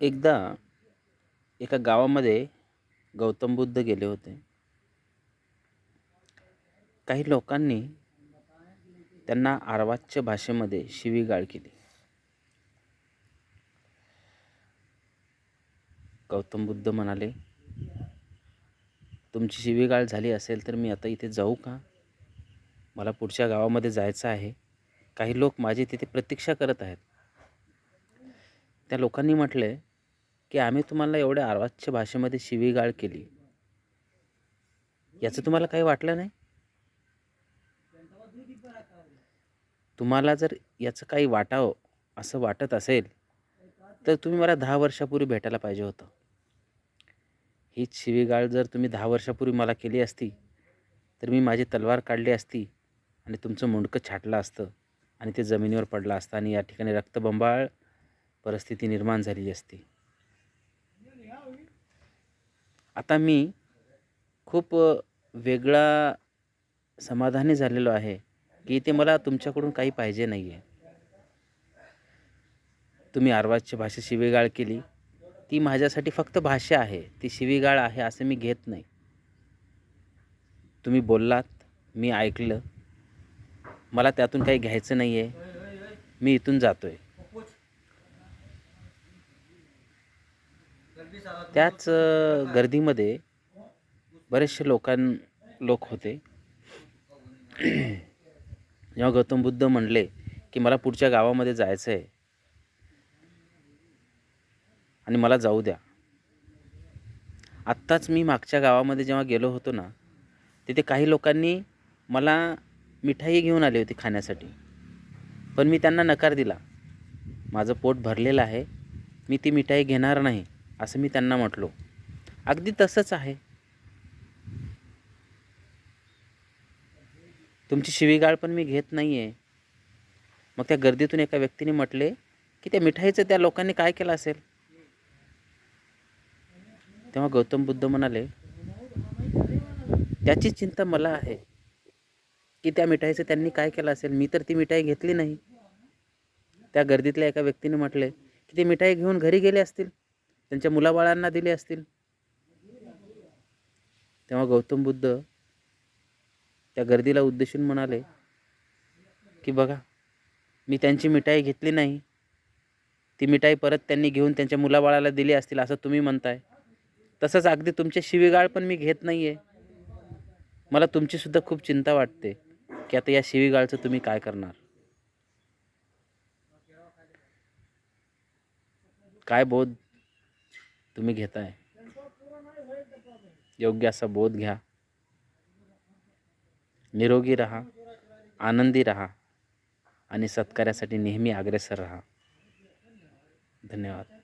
एकदा एका गावामध्ये गौतम बुद्ध गेले होते. काही लोकांनी त्यांना आर्वाच्य भाषेमध्ये शिवीगाळ केली. गौतम बुद्ध म्हणाले तुमची शिवीगाळ झाली असेल तर मी आता इथे जाऊ का? मला पुढच्या गावामध्ये जायचं आहे. काही लोक माझी तिथे प्रतीक्षा करत आहेत. त्या लोकांनी म्हटले की आम्ही तुम्हाला एवढ्या अर्वाच्य भाषेमध्ये शिवीगाळ केली. याचं तुम्हाला काही वाटलं नाही? तुम्हाला जर याचं काही वाटावं असं वाटत असेल तर तुम्ही मला दहा वर्षापूर्वी भेटायला पाहिजे होतं. हीच शिवीगाळ जर तुम्ही दहा वर्षापूर्वी मला केली असती तर मी माझी तलवार काढली असती आणि तुमचं मुंडकं छाटलं असतं आणि ते जमिनीवर पडलं असतं आणि या ठिकाणी रक्तबंबाळ परिस्थिती निर्माण झालेली असती. आता मी खूप वेगळा समाधानी झालेलो आहे की ते मला तुमच्याकडून काही पाहिजे नाही आहे तुम्ही आर्वाजची भाषा शिवीगाळ केली. ती माझ्यासाठी फक्त भाषा आहे. ती शिवीगाळ आहे असं मी घेत नाही. तुम्ही बोललात मी ऐकलं. मला त्यातून काही घ्यायचं नाही आहे मी इथून जातो आहे त्याच गर्दीमध्ये बरेचसे लोकां लोक होते. जेव्हा गौतम बुद्ध म्हणले की मला पुढच्या गावामध्ये जायचं आहे आणि मला जाऊ द्या. आत्ताच मी मागच्या गावामध्ये जेव्हा गेलो होतो ना तिथे काही लोकांनी मला मिठाई घेऊन आली होती खाण्यासाठी. पण मी त्यांना नकार दिला. माझं पोट भरलेलं आहे. मी ती मिठाई घेणार नाही. असं मी त्यांना म्हटलो. अगदी तसंच आहे. तुमची शिवीगाळ पण मी घेत नाही आहे मग त्या गर्दीतून एका व्यक्तीने म्हटले की त्या मिठाईचं त्या लोकांनी काय केलं असेल? तेव्हा गौतम बुद्ध म्हणाले त्याची चिंता मला आहे की त्या मिठाईचं त्यांनी काय केलं असेल? मी तर ती मिठाई घेतली नाही. त्या गर्दीतल्या एका व्यक्तीने म्हटले की ती मिठाई घेऊन घरी गेले असतील? त्यांच्या मुलाबाळांना दिले असतील. तेव्हा गौतम बुद्ध त्या गर्दीला उद्देशून म्हणाले की बघा मी त्यांची मिठाई घेतली नाही. ती मिठाई परत त्यांनी घेऊन त्यांच्या मुलाबाळाला दिली असतील असं तुम्ही म्हणताय. तसंच अगदी तुमचे शिवीगाळ पण मी घेत नाही आहे मला तुमचीसुद्धा खूप चिंता वाटते की आता या शिवीगाळचं तुम्ही काय करणार? काय बोध? तुम्ही घेताय. योग्य असा बोध घ्या. निरोगी राहा आनंदी राहा आणि सत्कार्यासाठी नेहमी अग्रेसर राहा. धन्यवाद.